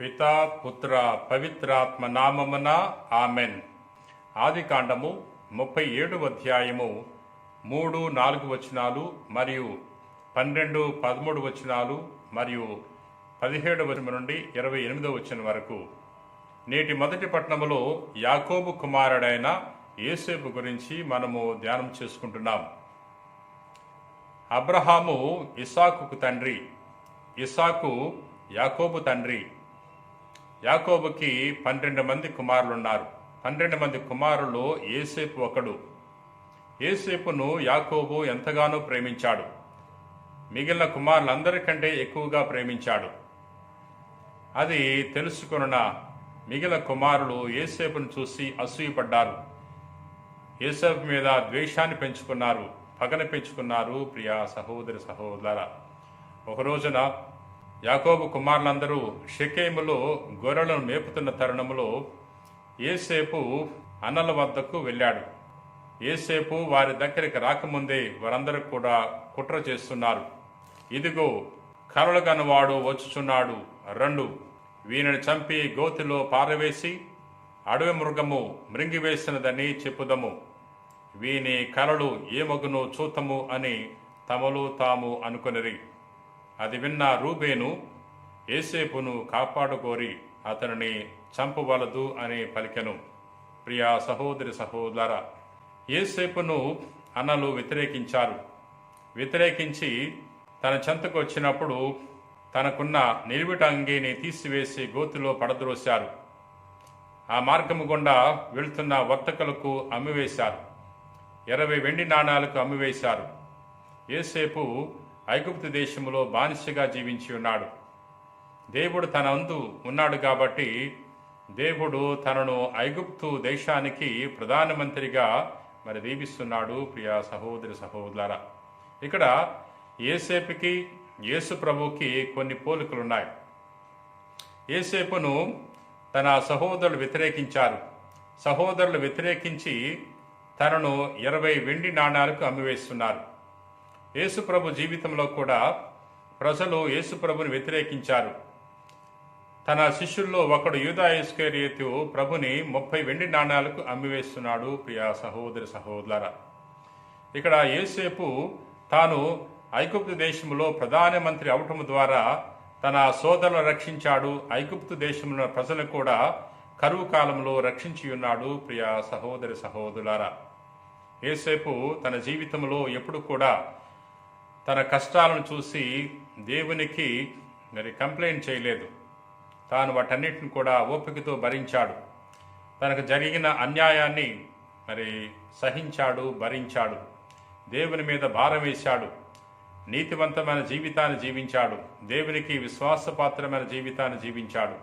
పితా పుత్ర పవిత్రాత్మ నామమున ఆమెన్. ఆది కాండము ముప్పై ఏడు అధ్యాయము మూడు నాలుగు వచనాలు మరియు పన్నెండు పదమూడు వచనాలు మరియు పదిహేడు వచనం నుండి ఇరవై ఎనిమిదో వచనం వరకు. నేటి మొదటి పట్టణములో యాకోబు కుమారుడైన ఏసేపు గురించి మనము ధ్యానం చేసుకుంటున్నాం. అబ్రహాము ఇసాకుకు తండ్రి ఇసాకు యాకోబు తండ్రి యాకోబుకి పన్నెండు మంది కుమారులున్నారు. పన్నెండు మంది కుమారులు ఏసేపు ఒకడు. ఏసేపును యాకోబు ఎంతగానో ప్రేమించాడు. మిగిలిన కుమారులందరికంటే ఎక్కువగా ప్రేమించాడు. అది తెలుసుకున్న మిగిలిన కుమారులు ఏసేపును చూసి అసూయపడ్డారు. ఏసేపు మీద ద్వేషాన్ని పెంచుకున్నారు పగన పెంచుకున్నారు. ప్రియా సహోదరి సహోదర ఒక రోజున యాకోబు కుమారులందరూ షెకేములో గొర్రెలను మేపుతున్న తరుణములో ఏసేపు అన్నల వద్దకు వెళ్ళాడు. ఏసేపు వారి దగ్గరికి రాకముందే వారందరూ కూడా కుట్ర చేస్తున్నారు. ఇదిగో కరలు గనవాడు వచ్చుచున్నాడు. రెండు. వీనిని చంపి గోతిలో పారవేసి అడవి మృగము మృంగివేసినదని చెప్పుదము. వీని కలలు ఏమగును చూతము అని తమలో తాము అనుకొనిరి. అది విన్న రూబేను ఏసేపును కాపాడుకోరి అతనిని చంపవలదు అని పలికెను. ప్రియా సహోదరి సహోదర ఏసేపును అన్నలు వ్యతిరేకించారు. వ్యతిరేకించి తన చెంతకు వచ్చినప్పుడు తనకున్న నిలువిట అంగీని తీసివేసి గోతిలో పడద్రోశారు. ఆ మార్గము గుండా వెళ్తున్న వర్తకులకు అమ్మివేశారు. ఇరవై వెండి నాణాలకు అమ్మివేశారు. ఏసేపు ఐగుప్తు దేశంలో బానిసగా జీవించి ఉన్నాడు. దేవుడు తన అందు ఉన్నాడు కాబట్టి దేవుడు తనను ఐగుప్తు దేశానికి ప్రధానమంత్రిగా మరి దీపిస్తున్నాడు ప్రియ సహోదరి సహోదర ఇక్కడ ఏసేపుకి యేసు ప్రభుకి కొన్ని పోలికలున్నాయి. ఏసేపును తన సహోదరులు వ్యతిరేకించారు. సహోదరులు వ్యతిరేకించి తనను ఇరవై వెండి నాణాలకు అమ్మివేస్తున్నారు. యేసుప్రభు జీవితంలో కూడా ప్రజలు యేసుప్రభుని వ్యతిరేకించారు. తన శిష్యుల్లో ఒకడు యూదా ఇస్కరియోతు ప్రభుని ముప్పై వెండి నాణాలకు అమ్మివేస్తున్నాడు ప్రియా సహోదరి సహోదర ఇక్కడ ఏసేపు తాను ఐగుప్తు దేశంలో ప్రధానమంత్రి అవటం ద్వారా తన సోదరులను రక్షించాడు. ఐగుప్తు దేశంలో ప్రజలు కూడా కరువు కాలంలో రక్షించి ఉన్నాడు ప్రియా సహోదరి సహోదరులారా. ఏసేపు తన జీవితంలో ఎప్పుడు కూడా తన కష్టాలను చూసి దేవునికి మరి కంప్లైంట్ చేయలేదు. తాను వాటన్నిటిని కూడా ఓపికతో భరించాడు. తనకు జరిగిన అన్యాయాన్ని మరి సహించాడు భరించాడు. దేవుని మీద భారం వేశాడు. నీతివంతమైన జీవితాన్ని జీవించాడు. దేవునికి విశ్వాసపాత్రమైన జీవితాన్ని జీవించాడు.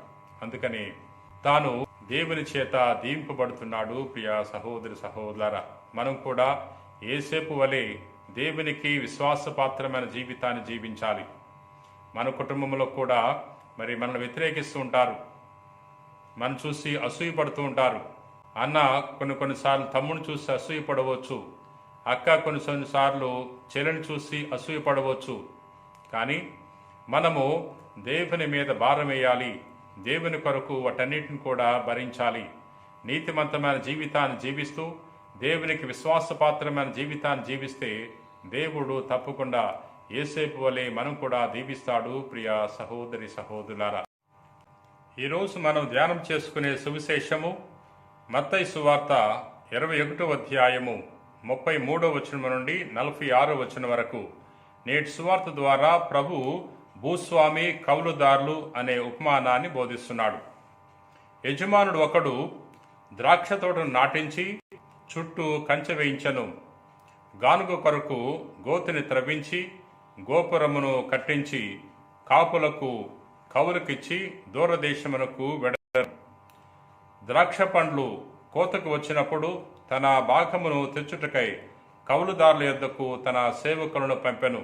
అందుకని తాను దేవుని చేత దీవింపబడుతున్నాడు ప్రియ సహోదరి సహోదర మనం కూడా ఏసేపు వలె దేవునికి విశ్వాసపాత్రమైన జీవితాన్ని జీవించాలి. మన కుటుంబంలో కూడా మరి మనల్ని వ్యతిరేకిస్తూ ఉంటారు. మన చూసి అసూయపడుతూ ఉంటారు. అన్న కొన్ని కొన్నిసార్లు తమ్ముని చూసి అసూయపడవచ్చు. అక్క కొన్ని కొన్నిసార్లు చెల్లిని చూసి అసూయపడవచ్చు. కానీ మనము దేవుని మీద భారం వేయాలి. దేవుని కొరకు వాటన్నిటిని కూడా భరించాలి. నీతిమంతమైన జీవితాన్ని జీవిస్తూ దేవునికి విశ్వాసపాత్రమైన జీవితాన్ని జీవిస్తే దేవుడు తప్పకుండా ఏసేపు వలె మనం కూడా దీవిస్తాడు ప్రియ సహోదరి సహోదరులారా ఈరోజు మనం ధ్యానం చేసుకునే సువిశేషము మత్తయి సువార్త ఇరవై ఒకటో అధ్యాయము ముప్పై మూడో వచనం నుండి నలభై ఆరో వచనం వరకు. నేటి సువార్త ద్వారా ప్రభు భూస్వామి కౌలుదారులు అనే ఉపమానాన్ని బోధిస్తున్నాడు. యజమానుడు ఒకడు ద్రాక్ష తోటను నాటించి చుట్టూ కంచె వేయించను. గానుగ కొరకు గోతిని త్రవ్వించి గోపురమును కట్టించి కాపులకు కవులకిచ్చి దూరదేశమునకు వెడను ద్రాక్ష పండ్లు కోతకు వచ్చినప్పుడు తన భాగమును తెచ్చుటకై కవులుదారుల యొద్దకు తన సేవకులను పంపెను.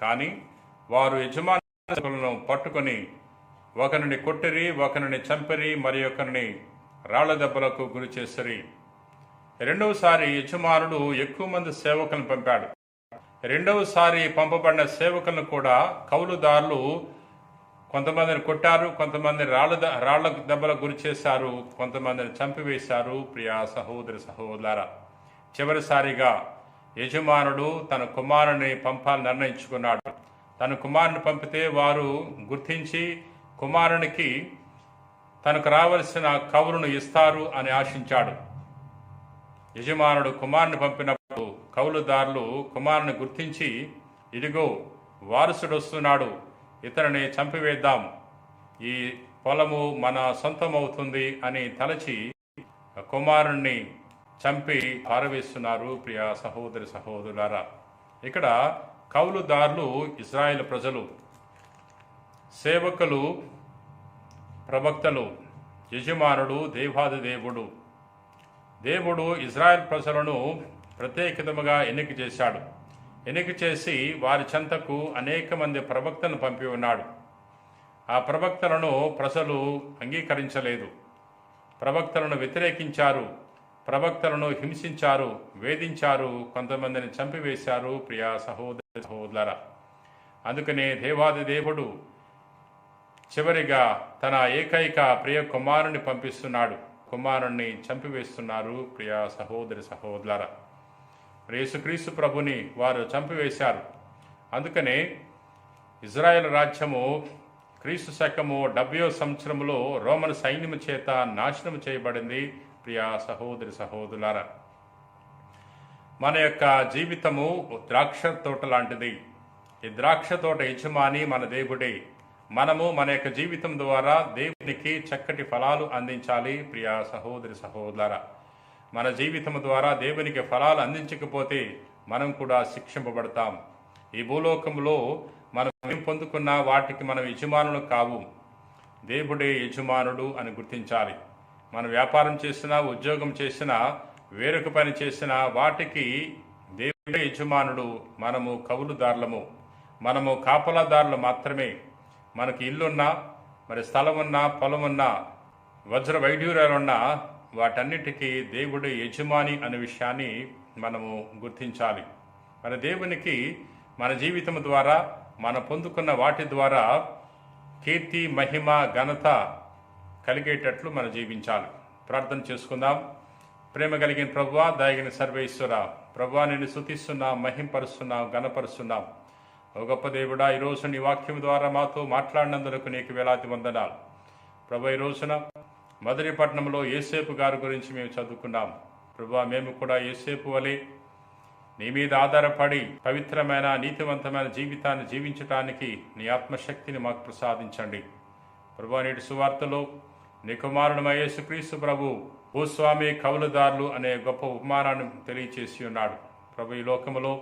కానీ వారు యజమానులను పట్టుకొని ఒకరిని కొట్టిరి ఒకరిని చంపిరి మరి ఒకరిని రాళ్ళ దెబ్బలకు గురి చేసిరి. రెండవసారి యజమానుడు ఎక్కువ మంది సేవకులను పంపాడు. రెండవసారి పంపబడిన సేవకులను కూడా కౌలుదారులు కొంతమందిని కొట్టారు కొంతమంది రాళ్ళ రాళ్ళ దెబ్బలకు గురి చేశారు కొంతమందిని చంపివేశారు. ప్రియా సహోదరి సహోదర చివరిసారిగా యజమానుడు తన కుమారుని పంపాలని నిర్ణయించుకున్నాడు. తన కుమారుని పంపితే వారు గుర్తించి కుమారునికి తనకు రావలసిన కవులను ఇస్తారు అని ఆశించాడు. యజమానుడు కుమారుని పంపినప్పుడు కౌలుదారులు కుమారుని గుర్తించి ఇదిగో వారసుడు వస్తున్నాడు ఇతనిని చంపివేద్దాం. ఈ పొలము మన సొంతమవుతుంది అని తలచి కుమారుణ్ణి చంపి పారవేస్తున్నారు ప్రియ సహోదరి సహోదరులారా ఇక్కడ కౌలుదారులు ఇజ్రాయెల్ ప్రజలు సేవకులు ప్రవక్తలు యజమానుడు దేవాది దేవుడు దేవుడు ఇజ్రాయెల్ ప్రజలను ప్రత్యేకితముగా ఎన్నిక చేశాడు. ఎన్నిక చేసి వారి చెంతకు అనేక మంది ప్రవక్తను పంపి ఉన్నాడు. ఆ ప్రవక్తలను ప్రజలు అంగీకరించలేదు. ప్రవక్తలను వ్యతిరేకించారు. ప్రవక్తలను హింసించారు వేధించారు కొంతమందిని చంపివేశారు. ప్రియా సహోదర సహోదర అందుకనే దేవాది దేవుడు చివరిగా తన ఏకైక ప్రియ కుమారుని పంపిస్తున్నాడు. కుమారుణ్ణి చంపివేస్తున్నారు ప్రియా సహోదరి సహోదర యేసుక్రీస్తు ప్రభుని వారు చంపివేశారు. అందుకనే ఇజ్రాయెల్ రాజ్యము క్రీస్తు శకము డెబ్బయో సంవత్సరములో రోమన్ సైన్యము చేత నాశనం చేయబడింది ప్రియా సహోదరి సహోదరులారా. మన యొక్క జీవితము ద్రాక్ష తోట లాంటిది. ఈ ద్రాక్ష తోట యజమాని మన దేవుడే. మనము మన యొక్క జీవితం ద్వారా దేవునికి చక్కటి ఫలాలు అందించాలి. ప్రియ సహోదరి సహోదర మన జీవితం ద్వారా దేవునికి ఫలాలు అందించకపోతే మనం కూడా శిక్షింపబడతాం. ఈ భూలోకంలో మనం ఏం పొందుకున్న వాటికి మనం యజమానులు కావు. దేవుడే యజమానుడు అని గుర్తించాలి. మనం వ్యాపారం చేసినా ఉద్యోగం చేసినా వేరొక పని చేసినా వాటికి దేవుడే యజమానుడు. మనము కవులుదారులము. మనము కాపలాదారులు మాత్రమే. మనకి ఇల్లున్నా మరి స్థలం ఉన్నా పొలం ఉన్నా వజ్ర వైడ్యూరాలున్నా వాటన్నిటికీ దేవుడు యజమాని అనే విషయాన్ని మనము గుర్తించాలి. మన దేవునికి మన జీవితం ద్వారా మనం పొందుకున్న వాటి ద్వారా కీర్తి మహిమ ఘనత కలిగేటట్లు మనం జీవించాలి. ప్రార్థన చేసుకుందాం. ప్రేమ కలిగిన ప్రభువా దాగిన సర్వేశ్వర ప్రభువా నేను శుతిస్తున్నాం మహింపరుస్తున్నాం ఘనపరుస్తున్నాం. ఓ గొప్ప దేవుడా ఈ రోజు నీ వాక్యం ద్వారా మాతో మాట్లాడినందుకు నీకు వేలాది వందనాలు. ప్రభు ఈ రోజున మధురిపట్నంలో ఏసేపు గారి గురించి మేము చదువుకున్నాం. ప్రభు మేము కూడా ఏసేపు వలె నీ మీద ఆధారపడి పవిత్రమైన నీతివంతమైన జీవితాన్ని జీవించటానికి నీ ఆత్మశక్తిని మాకు ప్రసాదించండి. ప్రభు నేటి సువార్తలో నీ కుమారుడు యేసుక్రీస్తు ప్రభు భూస్వామి కవులుదారులు అనే గొప్ప ఉపమానాన్ని తెలియచేసి ఉన్నాడు. ప్రభు ఈ లోకములో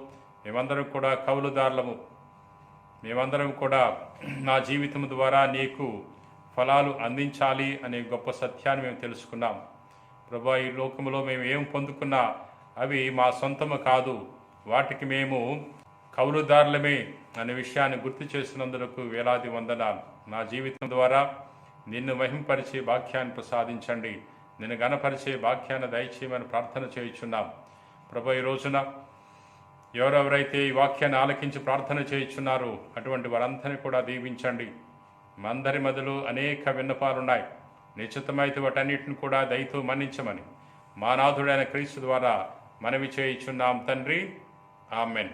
మేమందరం కూడా కవులుదారులము. మేమందరం కూడా నా జీవితం ద్వారా నీకు ఫలాలు అందించాలి అనే గొప్ప సత్యాన్ని మేము తెలుసుకున్నాం. ప్రభా ఈ లోకంలో మేము ఏం పొందుకున్నా అవి మా సొంతము కాదు. వాటికి మేము కౌలుదారులమే అనే విషయాన్ని గుర్తు చేసినందుకు వేలాది వందనాలు. నా జీవితం ద్వారా నిన్ను మహింపరిచే వాక్యాన్ని ప్రసాదించండి. నిన్ను గణపరిచే వాక్యాన్ని దయచేయమని ప్రార్థన చేయుచున్నాం. ప్రభా ఈ రోజున ఎవరెవరైతే ఈ వాక్యాన్ని ఆలకించి ప్రార్థన చేయించున్నారో అటువంటి వారందరినీ కూడా దీవించండి. మందరి మధ్యలో అనేక విన్నపాలున్నాయి. నిశ్చితమైతే వాటన్నిటిని కూడా దయతో మన్నించమని. మానాథుడైన క్రీస్తు ద్వారా మనవి చేయించున్నాం తండ్రి. ఆమెన్.